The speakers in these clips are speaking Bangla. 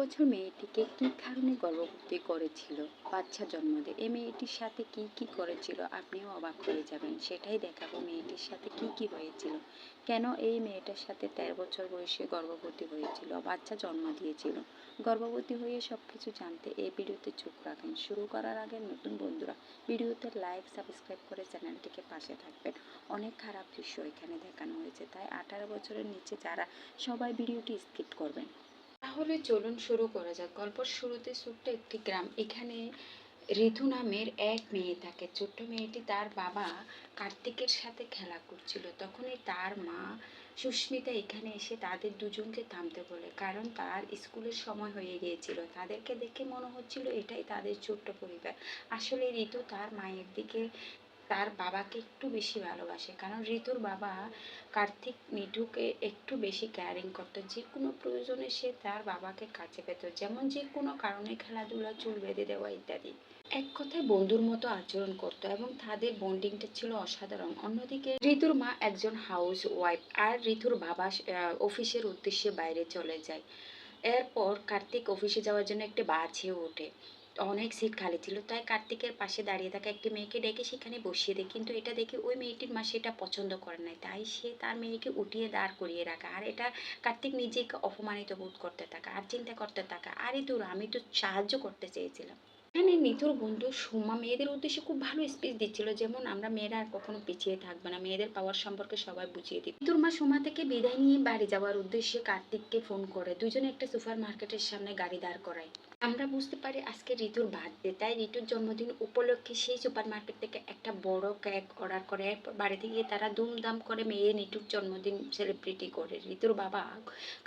বছর মেয়েটিকে কী কারণে গর্ভবতী করেছিল? বাচ্চা জন্ম দেয় এই মেয়েটির সাথে কি কি করেছিল? আপনিও অবাক হয়ে যাবেন। সেটাই দেখাবো। মেয়েটির সাথে কি কি হয়েছিল? কেন এই মেয়েটার সাথে তেরো বছর বয়সে গর্ভবতী হয়েছিল? বাচ্চা জন্ম দিয়েছিল? গর্ভবতী হয়ে সব কিছু জানতে এই ভিডিওতে চোখ রাখেন। শুরু করার আগে নতুন বন্ধুরা, ভিডিওতে লাইক, সাবস্ক্রাইব করে চ্যানেলটিকে পাশে থাকবেন। অনেক খারাপ দৃশ্য এখানে দেখানো হয়েছে। তাই আঠারো বছরের নিচে যারা, সবাই ভিডিওটি স্কিপ করবেন। তাহলে চলুন শুরু করা যাক। গল্পর শুরুতে ছোট্ট একটি গ্রাম। এখানে ঋতু নামের এক মেয়ে থাকে। ছোট্ট মেয়েটি তার বাবা কার্তিকের সাথে খেলা করছিল। তখনই তার মা সুস্মিতা এখানে এসে তাদের দুজনকে থামতে বলে, কারণ তার স্কুলের সময় হয়ে গিয়েছিল। তাদেরকে দেখে মনে হচ্ছিল এটাই তাদের ছোট্ট পরিবার। আসলে ঋতু তার মায়ের দিকে তার বাবাকে একটু বেশি ভালোবাসে। কারণ ঋতুর বাবা কার্তিক মিঠুকে একটু বেশি কেয়ারিং করতো। যে কোনো প্রয়োজনে সে তার বাবাকে কাছে পেত। যেমন যে কোনো কারণে খেলাধুলা, চুল বেঁধে দেওয়া ইত্যাদি। এক কথায় বন্ধুর মতো আচরণ করতো এবং তাদের বন্ডিংটা ছিল অসাধারণ। অন্যদিকে ঋতুর মা একজন হাউস ওয়াইফ আর ঋতুর বাবা অফিসের উদ্দেশ্যে বাইরে চলে যায়। এরপর কার্তিক অফিসে যাওয়ার জন্য একটি বাসে ওঠে। অনেক সিট খালি ছিল। তাই কার্তিকের পাশে দাঁড়িয়ে থাকা একটি মেয়েকে ডেকে সেখানে বসিয়ে দেয়। কিন্তু এটা দেখে ওই মেয়েটির মা সেটা পছন্দ করে নাই। তাই সে তার মেয়েকে উঠিয়ে দাঁড় করিয়ে রাখা। আর এটা কার্তিক নিজেকে অপমানিত বোধ করতে থাকা, আর চিন্তা করতে থাকে, আরে দূর আমি তো সাহায্য করতে চেয়েছিলাম। এখানে মিতুর বন্ধু সুমা মেয়েদের উদ্দেশ্যে খুব ভালো স্পিচ দিচ্ছিল, যেমন, আমরা মেয়েরা আর কখনো পিছিয়ে থাকবে না। মেয়েদের পাওয়ার সম্পর্কে সবাই বুঝিয়ে দিই মিতুর মা সুমা থেকে বিদায় নিয়ে বাড়ি যাওয়ার উদ্দেশ্যে কার্তিককে ফোন করে। দুজনে একটা সুপার মার্কেটের সামনে গাড়ি দাঁড় করায়। আমরা বুঝতে পারি আজকে ঋতুর বার্থডে তাই ঋতুর জন্মদিন উপলক্ষে সেই সুপার মার্কেট থেকে একটা বড় কেক অর্ডার করে বাড়িতে গিয়ে তারা দুমদাম করে মেয়ে ঋতুর জন্মদিন সেলিব্রিটি করে। ঋতুর বাবা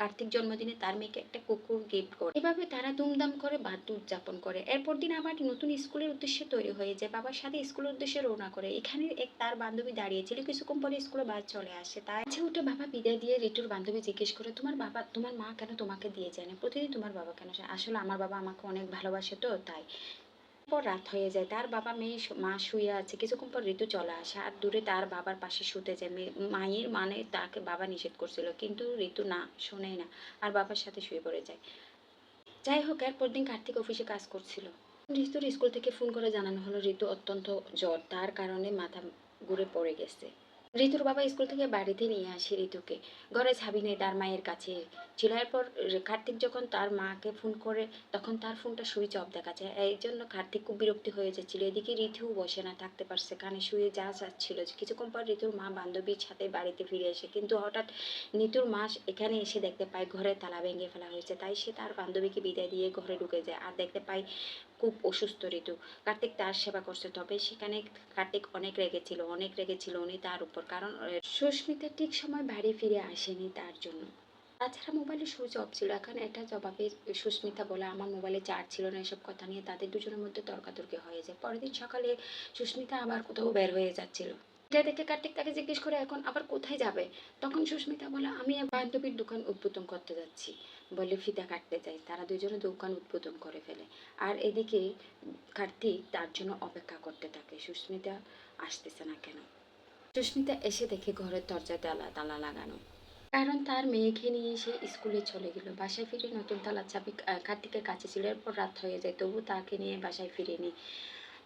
কার্তিক জন্মদিনে তার মেয়েকে একটা কুকুর গিফট করে। এভাবে তারা দুমদাম করে বার্থডে উদযাপন করে। এরপর দিন আবার নতুন স্কুলের উদ্দেশ্যে তৈরি হয়ে যায়। বাবার সাথে স্কুলের উদ্দেশ্যে রওনা করে। এখানে এক তার বান্ধবী দাঁড়িয়েছিল কিছুক্ষণ পরে স্কুলে বাস চলে আসে। তাই আছে উঠে বাবা বিদায় দিয়ে ঋতুর বান্ধবী জিজ্ঞেস করে, তোমার বাবা, তোমার মা কেন তোমাকে দিয়ে যায় না? প্রতিদিন তোমার বাবা কেন আসলে আমার বাবা আমাকে অনেক ভালোবাসে তো, তাই। পর রাত হয়ে যায়, তার বাবা মেয়ে মা শুয়ে আছে, কিছুক্ষণ পর ঋতু চলে আসে, আর দূরে তার বাবার পাশে শুতে যায়। মেয়ে- মায়ের মানে তাকে বাবা নিষেধ করছিল, কিন্তু ঋতু না শোনেই না, আর বাবার সাথে শুয়ে পড়ে যায়। যাই হোক, এরপর দিন কার্তিক অফিসে কাজ করছিল। ঋতুর স্কুল থেকে ফোন করে জানানো হলো, ঋতু অত্যন্ত জ্বর, তার কারণে মাথা ঘুরে পড়ে গেছে। ঋতুর বাবা স্কুল থেকে বাড়িতে নিয়ে আসে ঋতুকে। ঘরে ছাবি নেই তার মায়ের কাছে। ছিল এরপর কার্তিক যখন তার মাকে ফোন করে, তখন তার ফোনটা সুইচ অফ দেখা যায়। এই জন্য কার্তিক খুব বিরক্তি হয়ে যাচ্ছিল। এদিকে ঋতুও বসে না, থাকতে পারছে। কানে শুয়ে যা যাচ্ছিল। কিছুক্ষণ পর ঋতুর মা বান্ধবীর সাথে বাড়িতে ফিরে আসে। কিন্তু হঠাৎ নিতুর মা এখানে এসে দেখতে পায় ঘরে তালা ভেঙে ফেলা হয়েছে। তাই সে তার বান্ধবীকে বিদায় দিয়ে ঘরে ঢুকে যায়। আর দেখতে পায় খুব অসুস্থ ঋতু। কার্তিক তার সেবা করছে, তবে সেখানে কার্তিক অনেক রেগেছিল অনেক রেগেছিল উনি তার উপর, কারণ সুস্মিতা ঠিক সময় বাড়ি ফিরে আসেনি তার জন্য। তাছাড়া মোবাইলে সুইচ অফ ছিল, এখন এটা জবাবে সুস্মিতা বলে, আমার মোবাইলে চার্জ ছিল না, এসব কথা নিয়ে তাদের দুজনের মধ্যে তর্কাতর্কি হয়ে যায়। পরের দিন সকালে সুস্মিতা আবার কোথাও বের হয়ে যাচ্ছিল। এটা দেখে কার্তিক তাকে জিজ্ঞেস করে, এখন আবার কোথায় যাবে? তখন সুস্মিতা বলে, আমি বান্ধবীর দোকান উদ্বোধন করতে যাচ্ছি। বলে ফিতা কাটতে যাই তারা দুজনে দোকান উদ্বোধন করে ফেলে। আর এদিকে কার্তিক তার জন্য অপেক্ষা করতে থাকে। সুস্মিতা আসতেছে না কেন? সুস্মিতা এসে দেখে ঘরের দরজায় তালা তালা লাগানো। কারণ তার মেয়েকে নিয়ে সে স্কুলে চলে গেল। বাসায় ফিরে নতুন তালা চাবি কার্তিকের কাছে ছিল। এরপর রাত হয়ে যায়, তবু তাকে নিয়ে বাসায় ফিরেনি।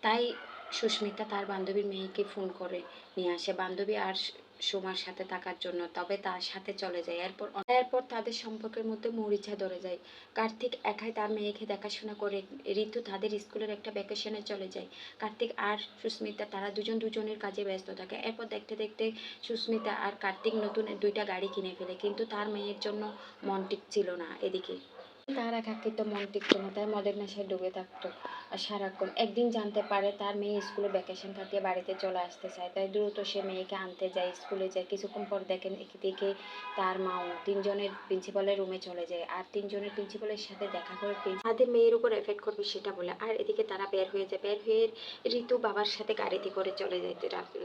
তাই সুস্মিতা তার বান্ধবীর মেয়েকে ফোন করে নিয়ে আসে। বান্ধবী আর সুমার সাথে থাকার জন্য, তবে তার সাথে চলে যায়। এরপর এরপর তাদের সম্পর্কের মধ্যে মরিচা ধরে যায়। কার্তিক একাই তার মেয়েকে দেখাশোনা করে। ঋতু তাদের স্কুলের একটা ভ্যাকেশনে চলে যায়। কার্তিক আর সুস্মিতা তারা দুজন দুজনের কাজে ব্যস্ত থাকে। এরপর দেখতে দেখতে সুস্মিতা আর কার্তিক নতুন দুইটা গাড়ি কিনে ফেলে। কিন্তু তার মেয়ের জন্য মন টিকছিল না এদিকে। তার একাকিত্ব মন টিকতো না তাই মদের নেশায় ডুবে থাকতো। আর সারাক্ষণ একদিন জানতে পারে তার মেয়ে স্কুলে ভ্যাকেশন কাটিয়ে বাড়িতে চলে আসতে চায়। তাই দ্রুত সে মেয়েকে আনতে যায় স্কুলে যায়। কিছুক্ষণ পর দেখেন এদিকে তার মাও তিনজনের প্রিন্সিপালের রুমে চলে যায়। আর তিনজনের প্রিন্সিপালের সাথে দেখা করে তাদের মেয়ের উপর এফেক্ট করবে সেটা বলে। আর এদিকে তারা বের হয়ে যায়। বের হয়ে ঋতু বাবার সাথে গাড়িতে করে চলে যেতে লাগল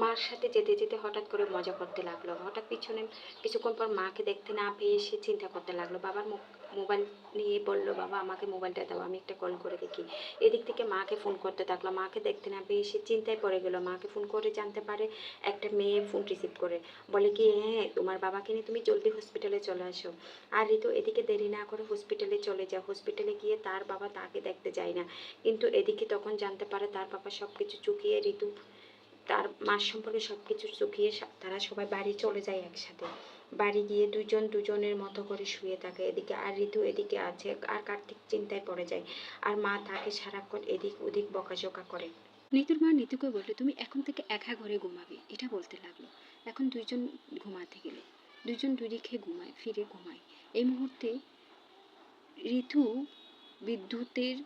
মার সাথে যেতে যেতে হঠাৎ করে মজা করতে লাগল। হঠাৎ পিছনে কিছুক্ষণ পর মাকে দেখতে না পেয়ে সে চিন্তা করতে লাগল। বাবার মুখ মোবাইল নিয়ে বলল, বাবা, আমাকে মোবাইলটা দাও, আমি একটা কল করে দেখি। এদিক থেকে মাকে ফোন করতে থাকল। মাকে দেখতে না পেয়ে সে চিন্তায় পড়ে গেল। মাকে ফোন করে জানতে পারে একটা মেয়ে ফোন রিসিভ করে। বলে কি হ্যাঁ তোমার বাবাকে নিয়ে তুমি জলদি হসপিটালে চলে আসো। আর ঋতু এদিকে দেরি না করে হসপিটালে চলে যায়। হসপিটালে গিয়ে তার বাবা তাকে দেখতে যায় না। কিন্তু এদিকে তখন জানতে পারে তার বাবা সব কিছু চুকিয়ে, ঋতু তার মার সম্পর্কে সব কিছু চুকিয়ে তারা সবাই বাড়ি চলে যায় একসাথে। বাড়ি গিয়ে দুজন দুজনের মতো করে শুয়ে থাকে। এদিকে আর ঋতু এদিকে আছে, আর কার্তিক চিন্তায় পড়ে যায়। আর মা তাকে সারাক্ষণ এদিক ওদিক বকাঝকা করে। নিতুর মা নিতুকে বলল, তুমি এখন থেকে একা ঘরে ঘুমাবে। এটা বলতে লাগল। এখন দুইজন ঘুমাতে গেলে দুজন দুদিকে ঘুমায়, ফিরে ঘুমায়। এই মুহূর্তে ঋতু বিদ্যুতের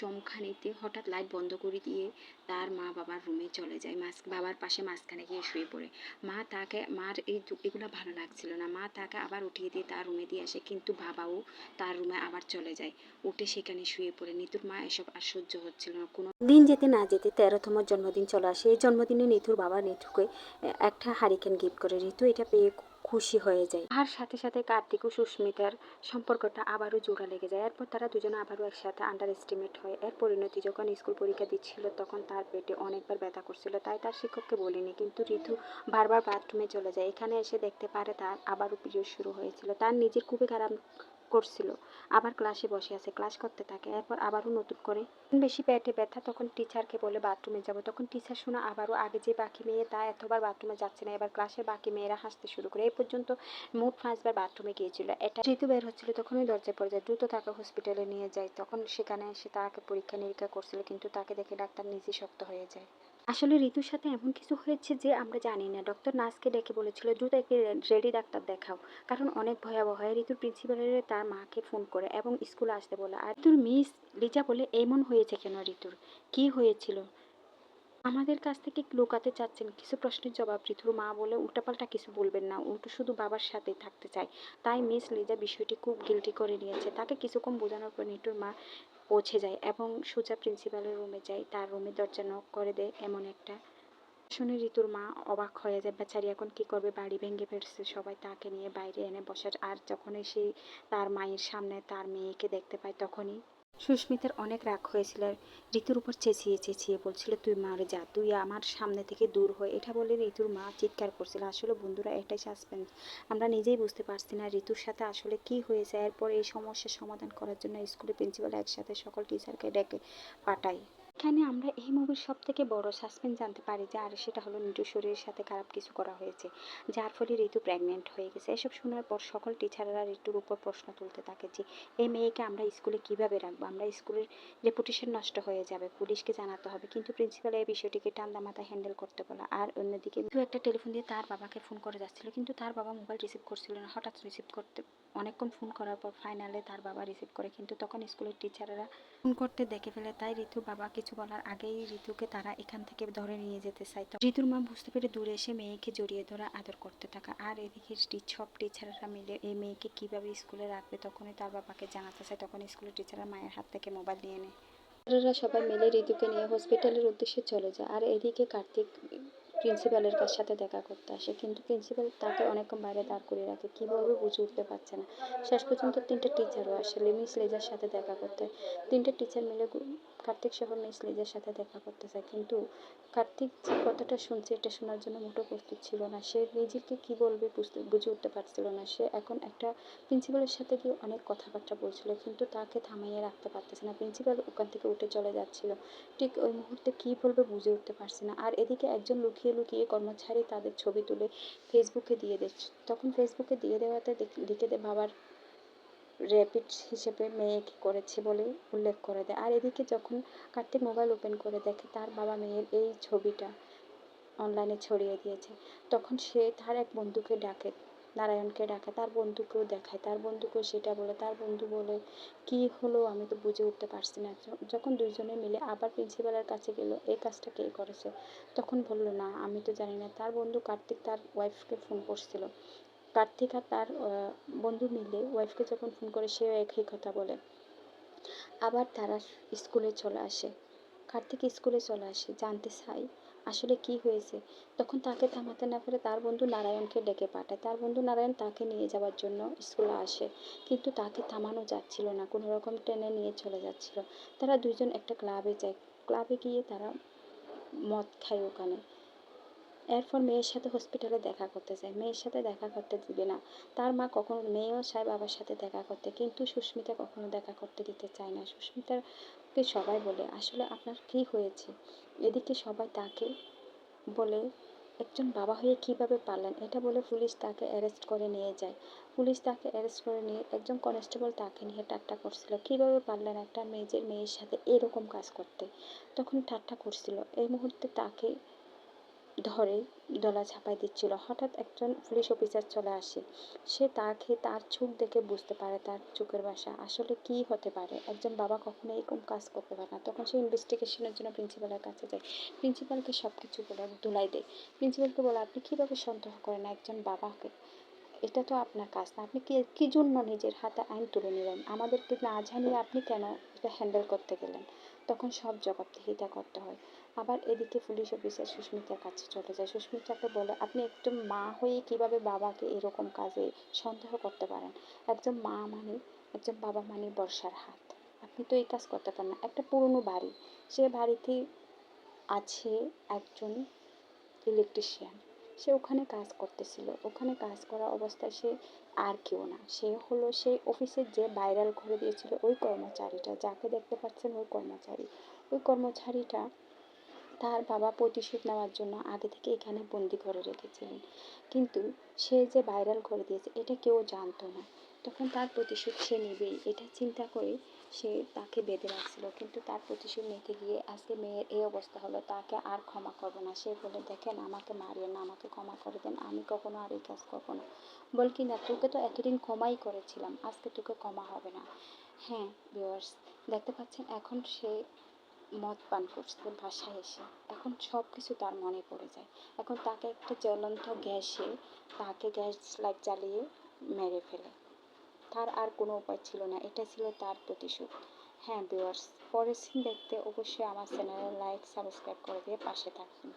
চমখানিতে হঠাৎ লাইট বন্ধ করে দিয়ে তার মা বাবার রুমে চলে যায়। মাঝ বাবার পাশে মাঝখানে গিয়ে শুয়ে পড়ে। মা তাকে মার এই এগুলো ভালো লাগছিল না। মা তাকে আবার উঠিয়ে দিয়ে তার রুমে দিয়ে আসে, কিন্তু বাবাও তার রুমে আবার চলে যায়। উঠে সেখানে শুয়ে পড়ে। নিতুর মা এসব আর সহ্য হচ্ছিল না। কোনো দিন যেতে না যেতে তেরোতম জন্মদিন চলে আসে। এই জন্মদিনে নিতুর বাবা নিতুকে একটা হারিকেন গিফট করে। নিতু এটা পেয়ে খুশি হয়ে যায়। আর সাথে সাথে কার্তিক ও সুস্মিতার সম্পর্কটা আবারও জোড়া লেগে যায়। এরপর তারা দুজনে আবারও একসাথে আন্ডার এস্টিমেট হয়। এর পরিণতি যখন স্কুল পরীক্ষা দিচ্ছিল, তখন তার পেটে অনেকবার ব্যথা করছিল। তাই তার শিক্ষককে বলেনি, কিন্তু ঋতু বারবার বাথরুমে চলে যায়। এখানে এসে দেখতে পারে তার আবারও পিরিয়ড শুরু হয়েছিল। তার নিজের খুবই খারাপ করছিল। আবার ক্লাসে বসে আছে, ক্লাস করতে থাকে, এরপর আবারও নতুন করে। বেশি পেটে ব্যথা, তখন টিচারকে বলে, বাথরুমে যাব। তখন টিচার শোনা, আবারও আগে যে বাকি মেয়ে, তা এতবার বাথরুমে যাচ্ছে না। এবার ক্লাসের বাকি মেয়েরা হাসতে শুরু করে। এই পর্যন্ত মোট পাঁচবার বাথরুমে গিয়েছিল। এটা যেহেতু বের হচ্ছিল তখনই দরজায় পড়ে যায়। দ্রুত তাকে হসপিটালে নিয়ে যায়। তখন সেখানে এসে তাকে পরীক্ষা নিরীক্ষা করছিল, কিন্তু তাকে দেখে ডাক্তার নিজে শক্ত হয়ে যায়। আসলে ঋতুর সাথে এমন কিছু হয়েছে যে আমরা জানি না। ডক্টর নার্সকে ডেকে বলেছিল, দ্রুত একে রেডি ডাক্তার দেখাও। কারণ অনেক ভয়াবহ হয়। ঋতুর প্রিন্সিপালের তার মাকে ফোন করে এবং স্কুলে আসতে বলে, আর ঋতুর মিস লিজা বলে এমন হয়েছে কেন ঋতুর? কি হয়েছিল? আমাদের কাছ থেকে লুকাতে চাচ্ছেন। কিছু প্রশ্নের জবাব ঋতুর মা বলে, উল্টাপাল্টা কিছু বলবেন না। উল্টো শুধু বাবার সাথে থাকতে চায়। তাই মিস লিজা বিষয়টি খুব গিলটি করে নিয়েছে। তাকে কিছুক্ষণ বোঝানোর পর নিটুর মা পৌঁছে যায় এবং সোজা প্রিন্সিপালের রুমে যায়। তার রুমে দরজা নক করে দেয় এমন একটা শুনে ঋতুর মা অবাক হয়ে যায়, বেচারি এখন কি করবে? বাড়ি ভেঙে ফেলছে সবাই তাকে নিয়ে বাইরে এনে বসার আর যখনই সে তার মায়ের সামনে তার মেয়েকে দেখতে পায়, তখনই সুস্মিতার অনেক রাগ হয়েছিল। ঋতুর উপর চেঁচিয়ে চেঁচিয়ে বলছিল, তুই মারে যা, তুই আমার সামনে থেকে দূর হয়ে। এটা বলে ঋতুর মা চিৎকার করছিল, আসলে বন্ধুরা, এটাই সাসপেন্স আমরা নিজেই বুঝতে পারছি না ঋতুর সাথে আসলে কি হয়েছে। এরপর এই সমস্যার সমাধান করার জন্য স্কুলের প্রিন্সিপাল একসাথে সকল টিচারকে ডেকে পাঠায়। এখানে আমরা এই মুভির সব থেকে বড় সাসপেন্স জানতে পারি যে, আর সেটা হলো নিটু শরীরের সাথে খারাপ কিছু করা হয়েছে। যার ফলে ঋতু প্রেগনেন্ট হয়ে গেছে। এসব শোনার পর সকল টিচাররা ঋতুর উপর প্রশ্ন তুলতে থাকে যে এই মেয়েকে আমরা স্কুলে কীভাবে রাখব? আমরা স্কুলের রেপুটেশন নষ্ট হয়ে যাবে। পুলিশকে জানাতে হবে। কিন্তু প্রিন্সিপাল এই বিষয়টিকে টান্দা মাথায় হ্যান্ডেল করতে বলে। আর অন্যদিকে একটা টেলিফোন দিয়ে তার বাবাকে ফোন করে যাচ্ছিল। কিন্তু তার বাবা মোবাইল রিসিভ করছিল না। হঠাৎ রিসিভ করতে অনেকক্ষণ ফোন করার পর ফাইনালে তার বাবা রিসিভ করে। কিন্তু তখন স্কুলের টিচাররা ফোন করতে দেখে ফেলে। তাই ঋতুর বাবা কিছু বলার আগেই ঋতুকে তারা এখান থেকে ধরে নিয়ে যেতে চায়। তো ঋতুর মা বুঝতে পেরে দূরে এসে মেয়েকে জড়িয়ে ধরা, আদর করতে থাকা। আর এদিকে সব টিচাররা মিলে এই মেয়েকে কীভাবে স্কুলে রাখবে তখনই তার বাবাকে জানাতে চায়। তখন স্কুলের টিচাররা মায়ের হাত থেকে মোবাইল নিয়ে নেয়। সবাই মিলে ঋতুকে নিয়ে হসপিটালের উদ্দেশ্যে চলে যায়। আর এদিকে কার্তিক প্রিন্সিপালের কাছ সাথে দেখা করতে আসে। কিন্তু প্রিন্সিপাল তাকে অনেকক্ষণ বাইরে দাঁড় করিয়ে রাখে। কীভাবে বুঝে উঠতে পারছে না। শেষ পর্যন্ত তিনটে টিচারও আসে মিস লেজার সাথে দেখা করতে। তিনটে টিচার মিলে কার্তিক সহ মিস লেজার সাথে দেখা করতে চায়, কিন্তু কার্তিক যে কথাটা শুনছে এটা শোনার জন্য মোটো প্রস্তুত ছিল না। সে নিজেকে কি বলবে বুঝে উঠতে পারছিল না। সে এখন একটা প্রিন্সিপালের সাথে গিয়ে অনেক কথাবার্তা বলছিল, কিন্তু তাকে থামাইয়ে রাখতে পারতেছে না। প্রিন্সিপাল ওখান থেকে উঠে চলে যাচ্ছিল। ঠিক ওই মুহূর্তে কী বলবে বুঝে উঠতে পারছে না। আর এদিকে একজন লুকিয়ে লুকিয়ে কর্মচারী তাদের ছবি তুলে ফেসবুকে দিয়ে দিচ্ছে। তখন ফেসবুকে দিয়ে দেওয়াতে লিখে বাবার র্যাপিড হিসেবে মেয়েকে করেছে বলে উল্লেখ করে দেয়। আর এদিকে যখন কার্তিক মোবাইল ওপেন করে দেখে, তার বাবা মেয়ের এই ছবিটা অনলাইনে ছড়িয়ে দিয়েছে। তখন সে তার এক বন্ধুকে ডাকে, নারায়ণকে ডাকে, তার বন্ধুকেও দেখায়। তার বন্ধুকেও সেটা বলে, তার বন্ধু বলে, কি হলো? আমি তো বুঝে উঠতে পারছি না। যখন দুইজনে মিলে আবার প্রিন্সিপালের কাছে গেল, এই কাজটা কে করেছে? তখন বলল, না, আমি তো জানি না। তার বন্ধু কার্তিক তার ওয়াইফকে ফোন করছিল। কার্তিক আর তার বন্ধু মিলে ওয়াইফকে যখন ফোন করে সেও একই কথা বলে। আবার তারা স্কুলে চলে আসে। কার্তিক স্কুলে চলে আসে জানতে চাই, আসলে কি হয়েছে? তখন তাকে থামাতে না পেরে তার বন্ধু নারায়ণকে ডেকে পাঠায়। তার বন্ধু নারায়ণ তাকে নিয়ে যাওয়ার জন্য স্কুলে আসে, কিন্তু তাকে থামানো যাচ্ছিল না, কোনো রকম টেনে নিয়ে চলে যাচ্ছিল। তারা দুজন একটা ক্লাবে যায়। ক্লাবে গিয়ে তারা মদ খায় ওখানে। এরপর মেয়ের সাথে হসপিটালে দেখা করতে যায়। মেয়ের সাথে দেখা করতে দিবে না। তার মা কখনো মেয়েও চায় বাবার সাথে দেখা করতে, কিন্তু সুস্মিতা কখনো দেখা করতে দিতে চায় না। সুস্মিতাকে সবাই বলে, আসলে আপনার কী হয়েছে? এদিকে সবাই তাকে বলে, একজন বাবা হয়ে কীভাবে পারলেন? এটা বলে পুলিশ তাকে অ্যারেস্ট করে নিয়ে যায়। পুলিশ তাকে অ্যারেস্ট করে নিয়ে, একজন কনস্টেবল তাকে নিয়ে ঠাট্টা করছিল, কীভাবে পারলেন একটা মেয়ের মেয়ের সাথে এরকম কাজ করতে? তখন ঠাট্টা করছিল। এই মুহূর্তে তাকে ধরে দলা ঝাঁপাই দিচ্ছিল। হঠাৎ একজন পুলিশ অফিসার চলে আসে। সে তাকে তার চোখ দেখে বুঝতে পারে তার চোখের বাসা। আসলে কি হতে পারে? একজন বাবা কখনো এরকম কাজ করতে পারে না। তখন সে ইনভেস্টিগেশনের জন্য প্রিন্সিপালের কাছে যায়। প্রিন্সিপালকে সব কিছু বলে ধুলাই দেয়। প্রিন্সিপালকে বলে, আপনি কীভাবে সন্দেহ করেন একজন বাবাকে? এটা তো আপনার কাজ না। আপনি কী জন্য নিজের হাতে আইন তুলে নিলেন? আমাদেরকে না জানিয়ে আপনি কেন এটা হ্যান্ডেল করতে গেলেন? তখন সব জবাবদিহিতা করতে হয়। আবার এদিকে পুলিশ অফিসার সুস্মিতার কাছে চলে যায়। সুস্মিতাকে বলে, আপনি একজন মা হয়ে কীভাবে বাবাকে এরকম কাজে সন্দেহ করতে পারেন? একজন মা মানে একজন বাবা মানে বর্ষার হাত। আপনি তো এই কাজ করতে পারেন না। একটা পুরনো বাড়ি। সে বাড়িতে আছে একজন ইলেকট্রিশিয়ান সে ওখানে কাজ করতেছিল। ওখানে কাজ করা অবস্থায় সে আর কেউ না। সে হলো সেই অফিসের যে ভাইরাল করে দিয়েছিল ওই কর্মচারীটা, যাকে দেখতে পাচ্ছেন ওই কর্মচারী। ওই কর্মচারীটা তার বাবা প্রতিশোধ নেওয়ার জন্য আগে থেকে এখানে বন্দি করে রেখেছিলেন। কিন্তু সে যে ভাইরাল করে দিয়েছে, এটা কেউ জানতো না। তখন তার প্রতিশোধ সে নেবেই। এটা চিন্তা করে সে তাকে বেঁধে রাখছিল। কিন্তু তার প্রতিশোধ নিতে গিয়ে আজকে মেয়ের এই অবস্থা হলো, তাকে আর ক্ষমা করব না। সে বলে দেখেন, আমাকে মারিয়ে না, আমাকে ক্ষমা করে দেন, আমি কখনো আর এই কাজ করব না। বল কি না, তোকে তো এতদিন ক্ষমাই করেছিলাম, আজকে তোকে ক্ষমা হবে না। হ্যাঁ ভিউয়ার্স দেখতে পাচ্ছেন, এখন সে মদ পান করছে বাসায় এসে। এখন সব কিছু তার মনে পড়ে যায়। এখন তাকে একটা জ্বলন্ত গ্যাসে, তাকে গ্যাস লাইট জ্বালিয়ে মেরে ফেলে। তার আর কোনো উপায় ছিল না। এটা ছিল তার প্রতিশোধ। হ্যাঁ ভিউয়ার্স পরের সিন দেখতে অবশ্যই আমার চ্যানেলে লাইক সাবস্ক্রাইব করে দিয়ে পাশে থাকবেন।